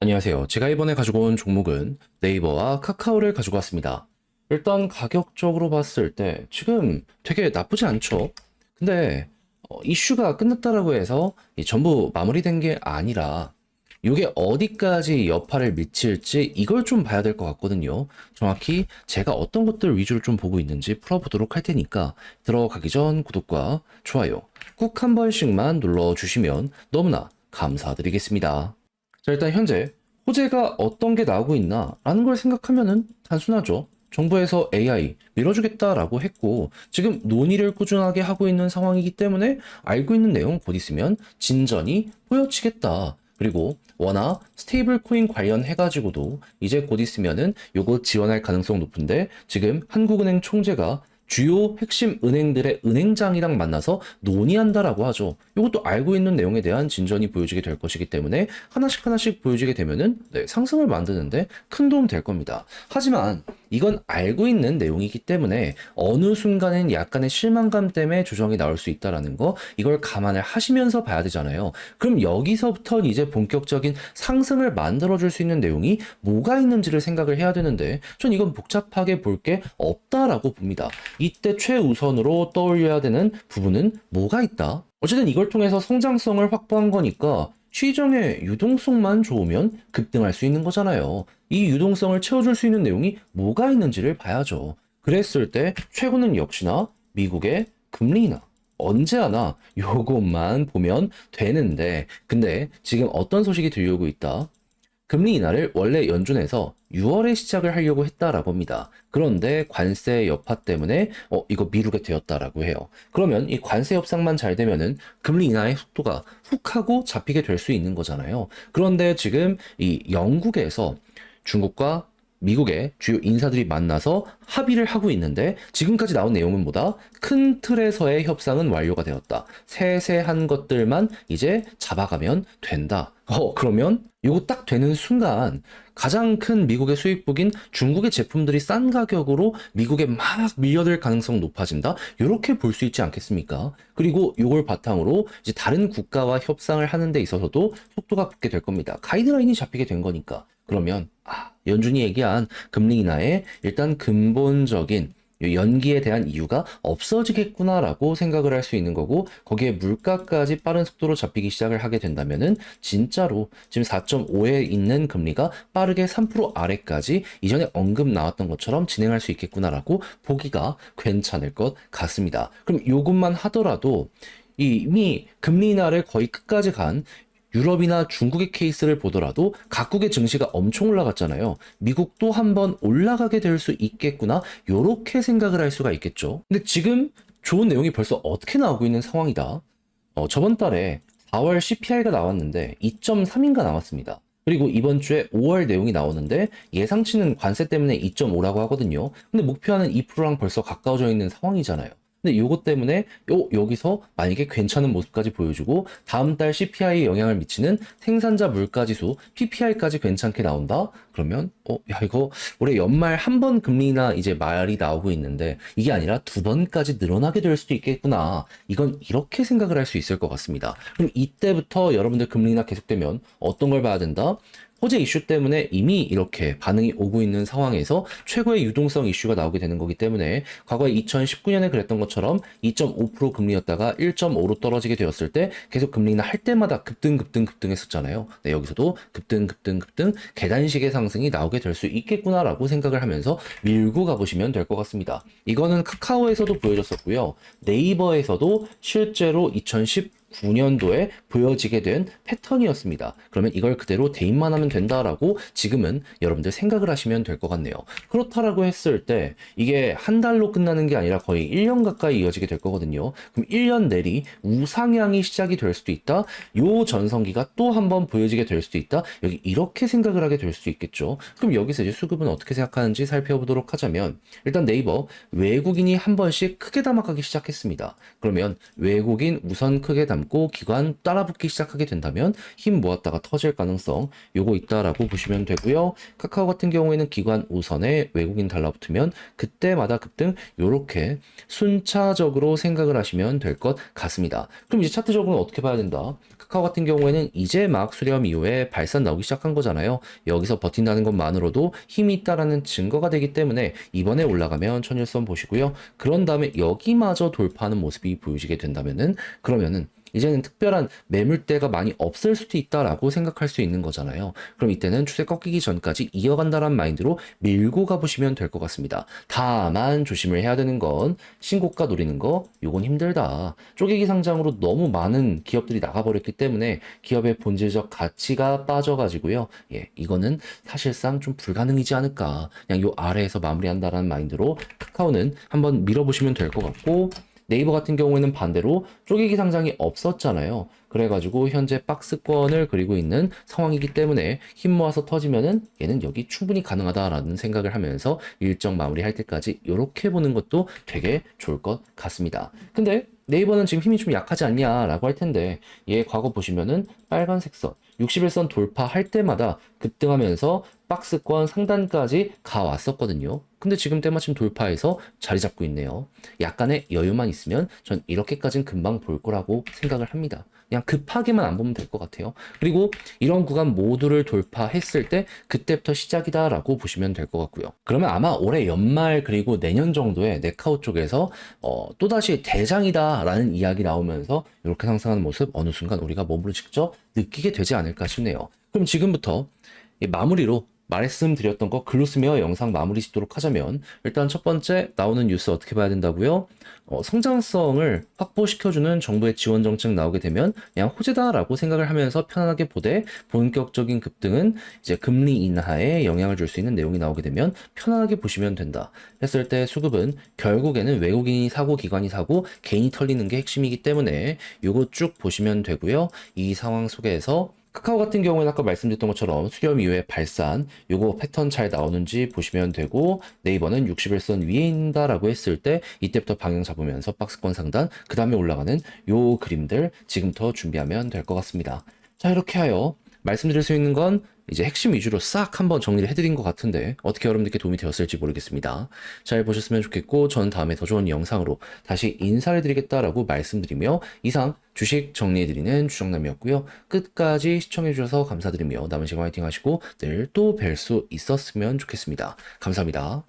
안녕하세요. 제가 이번에 가지고 온 종목은 네이버와 카카오를 가지고 왔습니다. 일단 가격적으로 봤을 때 지금 되게 나쁘지 않죠? 근데 어, 이슈가 끝났다라고 해서 이 전부 마무리된 게 아니라 이게 어디까지 여파를 미칠지 이걸 좀 봐야 될 것 같거든요. 정확히 제가 어떤 것들 위주로 좀 보고 있는지 풀어보도록 할 테니까 들어가기 전 구독과 좋아요 꾹 한 번씩만 눌러주시면 너무나 감사드리겠습니다. 자, 일단 현재 호재가 어떤 게 나오고 있나 라는 걸 생각하면은 단순하죠. 정부에서 AI 밀어주겠다라고 했고 지금 논의를 꾸준하게 하고 있는 상황이기 때문에 알고 있는 내용 곧 있으면 진전이 보여지겠다. 그리고 워낙 스테이블 코인 관련 해가지고도 이제 곧 있으면은 요거 지원할 가능성 높은데 지금 한국은행 총재가 주요 핵심 은행들의 은행장이랑 만나서 논의한다라고 하죠. 이것도 알고 있는 내용에 대한 진전이 보여지게 될 것이기 때문에 하나씩 하나씩 보여지게 되면은 네, 상승을 만드는데 큰 도움 될 겁니다. 하지만 이건 알고 있는 내용이기 때문에 어느 순간엔 약간의 실망감 때문에 조정이 나올 수 있다라는 거 이걸 감안을 하시면서 봐야 되잖아요. 그럼 여기서부터 이제 본격적인 상승을 만들어 줄 수 있는 내용이 뭐가 있는지를 생각을 해야 되는데 전 이건 복잡하게 볼 게 없다라고 봅니다. 이때 최우선으로 떠올려야 되는 부분은 뭐가 있다? 어쨌든 이걸 통해서 성장성을 확보한 거니까 시장의 유동성만 좋으면 급등할 수 있는 거잖아요. 이 유동성을 채워줄 수 있는 내용이 뭐가 있는지를 봐야죠. 그랬을 때 최고는 역시나 미국의 금리 인하. 언제 하나 요것만 보면 되는데 근데 지금 어떤 소식이 들려오고 있다? 금리 인하를 원래 연준에서 6월에 시작을 하려고 했다라고 합니다. 그런데 관세 여파 때문에 어 이거 미루게 되었다라고 해요. 그러면 이 관세 협상만 잘 되면은 금리 인하의 속도가 훅 하고 잡히게 될 수 있는 거잖아요. 그런데 지금 이 영국에서 중국과 미국의 주요 인사들이 만나서 합의를 하고 있는데 지금까지 나온 내용은 뭐다? 큰 틀에서의 협상은 완료가 되었다. 세세한 것들만 이제 잡아가면 된다. 어, 그러면 이거 딱 되는 순간 가장 큰 미국의 수입국인 중국의 제품들이 싼 가격으로 미국에 막 밀려들 가능성 높아진다. 이렇게 볼 수 있지 않겠습니까? 그리고 이걸 바탕으로 이제 다른 국가와 협상을 하는 데 있어서도 속도가 붙게 될 겁니다. 가이드라인이 잡히게 된 거니까. 그러면 아, 연준이 얘기한 금리 인하의 일단 근본적인 연기에 대한 이유가 없어지겠구나라고 생각을 할 수 있는 거고 거기에 물가까지 빠른 속도로 잡히기 시작을 하게 된다면은 진짜로 지금 4.5에 있는 금리가 빠르게 3% 아래까지 이전에 언급 나왔던 것처럼 진행할 수 있겠구나라고 보기가 괜찮을 것 같습니다. 그럼 요것만 하더라도 이미 금리 인하를 거의 끝까지 간 유럽이나 중국의 케이스를 보더라도 각국의 증시가 엄청 올라갔잖아요. 미국도 한번 올라가게 될 수 있겠구나. 요렇게 생각을 할 수가 있겠죠. 근데 지금 좋은 내용이 벌써 어떻게 나오고 있는 상황이다. 어, 저번 달에 4월 CPI가 나왔는데 2.3인가 나왔습니다. 그리고 이번 주에 5월 내용이 나오는데 예상치는 관세 때문에 2.5라고 하거든요. 근데 목표하는 2%랑 벌써 가까워져 있는 상황이잖아요. 근데 요것 때문에 요 여기서 만약에 괜찮은 모습까지 보여주고 다음 달 CPI에 영향을 미치는 생산자 물가 지수 PPI까지 괜찮게 나온다. 그러면 어 야 이거 올해 연말 한 번 금리나 이제 말이 나오고 있는데 이게 아니라 두 번까지 늘어나게 될 수도 있겠구나. 이건 이렇게 생각을 할 수 있을 것 같습니다. 그럼 이때부터 여러분들 금리나 계속되면 어떤 걸 봐야 된다? 호재 이슈 때문에 이미 이렇게 반응이 오고 있는 상황에서 최고의 유동성 이슈가 나오게 되는 거기 때문에 과거에 2019년에 그랬던 것처럼 2.5% 금리였다가 1.5로 떨어지게 되었을 때 계속 금리나 할 때마다 급등 급등 급등 했었잖아요. 네, 여기서도 급등 급등 급등 계단식의 상승이 나오게 될 수 있겠구나라고 생각을 하면서 밀고 가보시면 될 것 같습니다. 이거는 카카오에서도 보여줬었고요. 네이버에서도 실제로 2010 9년도에 보여지게 된 패턴이었습니다. 그러면 이걸 그대로 대입만 하면 된다라고 지금은 여러분들 생각을 하시면 될 것 같네요. 그렇다라고 했을 때 이게 한 달로 끝나는 게 아니라 거의 1년 가까이 이어지게 될 거거든요. 그럼 1년 내리 우상향이 시작이 될 수도 있다. 요 전성기가 또 한 번 보여지게 될 수도 있다. 여기 이렇게 생각을 하게 될 수 있겠죠. 그럼 여기서 이제 수급은 어떻게 생각하는지 살펴보도록 하자면 일단 네이버 외국인이 한 번씩 크게 담아가기 시작했습니다. 그러면 외국인 우선 크게 담고 기관 따라붙기 시작하게 된다면 힘 모았다가 터질 가능성 요거 있다라고 보시면 되고요. 카카오 같은 경우에는 기관 우선에 외국인 달라붙으면 그때마다 급등 요렇게 순차적으로 생각을 하시면 될 것 같습니다. 그럼 이제 차트적으로는 어떻게 봐야 된다? 카카오 같은 경우에는 이제 막 수렴 이후에 발산 나오기 시작한 거잖아요. 여기서 버틴다는 것만으로도 힘이 있다라는 증거가 되기 때문에 이번에 올라가면 천일선 보시고요. 그런 다음에 여기마저 돌파하는 모습이 보여지게 된다면은 그러면은 이제는 특별한 매물대가 많이 없을 수도 있다라고 생각할 수 있는 거잖아요. 그럼 이때는 추세 꺾이기 전까지 이어간다란 마인드로 밀고 가보시면 될 것 같습니다. 다만 조심을 해야 되는 건 신고가 노리는 거 요건 힘들다. 쪼개기 상장으로 너무 많은 기업들이 나가버렸기 때문에 기업의 본질적 가치가 빠져가지고요. 예, 이거는 사실상 좀 불가능이지 않을까. 그냥 요 아래에서 마무리한다라는 마인드로 카카오는 한번 밀어보시면 될 것 같고 네이버 같은 경우에는 반대로 쪼개기 상장이 없었잖아요. 그래가지고 현재 박스권을 그리고 있는 상황이기 때문에 힘 모아서 터지면은 얘는 여기 충분히 가능하다라는 생각을 하면서 일정 마무리할 때까지 이렇게 보는 것도 되게 좋을 것 같습니다. 근데 네이버는 지금 힘이 좀 약하지 않냐라고 할 텐데 얘 과거 보시면은 빨간색 선 61선 돌파할 때마다 급등하면서 박스권 상단까지 가왔었거든요. 근데 지금 때마침 돌파해서 자리 잡고 있네요. 약간의 여유만 있으면 전 이렇게까지는 금방 볼 거라고 생각을 합니다. 그냥 급하게만 안 보면 될 것 같아요. 그리고 이런 구간 모두를 돌파했을 때 그때부터 시작이다라고 보시면 될 것 같고요. 그러면 아마 올해 연말 그리고 내년 정도에 네카오 쪽에서 어, 또다시 대장이다라는 이야기 나오면서 이렇게 상승하는 모습 어느 순간 우리가 몸으로 직접 느끼게 되지 않을까 싶네요. 그럼 지금부터 이 마무리로 말씀드렸던 거 글로 쓰며 영상 마무리 짓도록 하자면 일단 첫 번째 나오는 뉴스 어떻게 봐야 된다고요? 어, 성장성을 확보시켜주는 정부의 지원 정책 나오게 되면 그냥 호재다라고 생각을 하면서 편안하게 보되 본격적인 급등은 이제 금리 인하에 영향을 줄 수 있는 내용이 나오게 되면 편안하게 보시면 된다. 했을 때 수급은 결국에는 외국인이 사고 기관이 사고 개인이 털리는 게 핵심이기 때문에 요거 쭉 보시면 되고요. 이 상황 속에서 카카오 같은 경우에는 아까 말씀드렸던 것처럼 수렴 이후에 발산 요거 패턴 잘 나오는지 보시면 되고 네이버는 61선 위에 있다라고 했을 때 이때부터 방향 잡으면서 박스권 상단 그 다음에 올라가는 요 그림들 지금부터 준비하면 될 것 같습니다. 자 이렇게 하여 말씀드릴 수 있는 건 이제 핵심 위주로 싹 한번 정리를 해드린 것 같은데 어떻게 여러분들께 도움이 되었을지 모르겠습니다. 잘 보셨으면 좋겠고 저는 다음에 더 좋은 영상으로 다시 인사를 드리겠다라고 말씀드리며 이상 주식 정리해드리는 주정남이었고요. 끝까지 시청해주셔서 감사드리며 남은 시간 화이팅 하시고 내일 또 뵐 수 있었으면 좋겠습니다. 감사합니다.